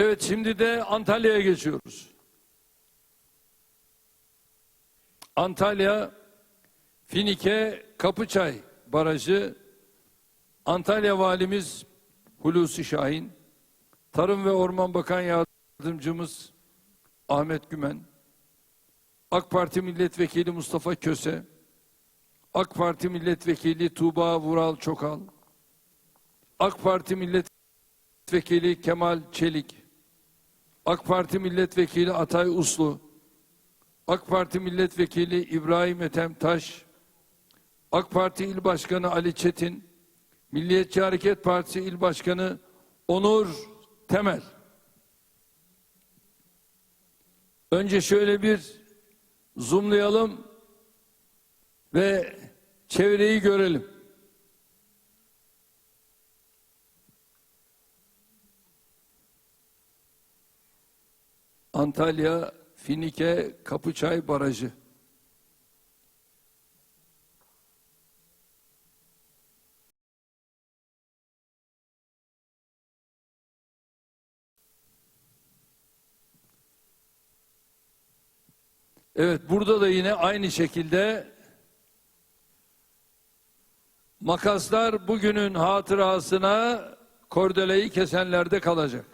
Evet şimdi de Antalya'ya geçiyoruz. Antalya Finike Kapıçay Barajı. Antalya Valimiz Hulusi Şahin. Tarım ve Orman Bakan Yardımcımız Ahmet Gümen. AK Parti Milletvekili Mustafa Köse. AK Parti Milletvekili Tuğba Vural Çokal. AK Parti Milletvekili Kemal Çelik AK Parti Milletvekili Atay Uslu AK Parti Milletvekili İbrahim Ethem Taş, AK Parti İl Başkanı Ali Çetin, Milliyetçi Hareket Partisi İl Başkanı Onur Temel. Önce şöyle bir zoomlayalım ve çevreyi görelim. Antalya Finike Kapıçay Barajı. Evet burada da yine aynı şekilde makaslar bugünün hatırasına kordeleyi kesenlerde kalacak.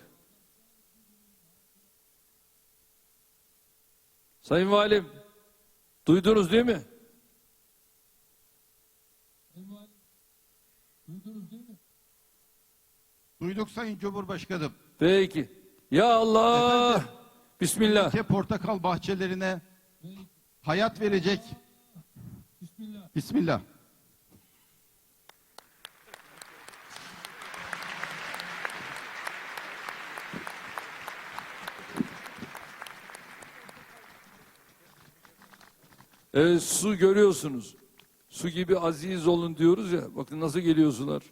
Sayın Valim, duydunuz değil mi? Duyduk Sayın Cumhurbaşkanım. Peki. Ya Allah! Bismillah. Ülke portakal bahçelerine hayat verecek. Bismillah. Evet, su görüyorsunuz. Su gibi aziz olun diyoruz ya. Bakın nasıl geliyor sular.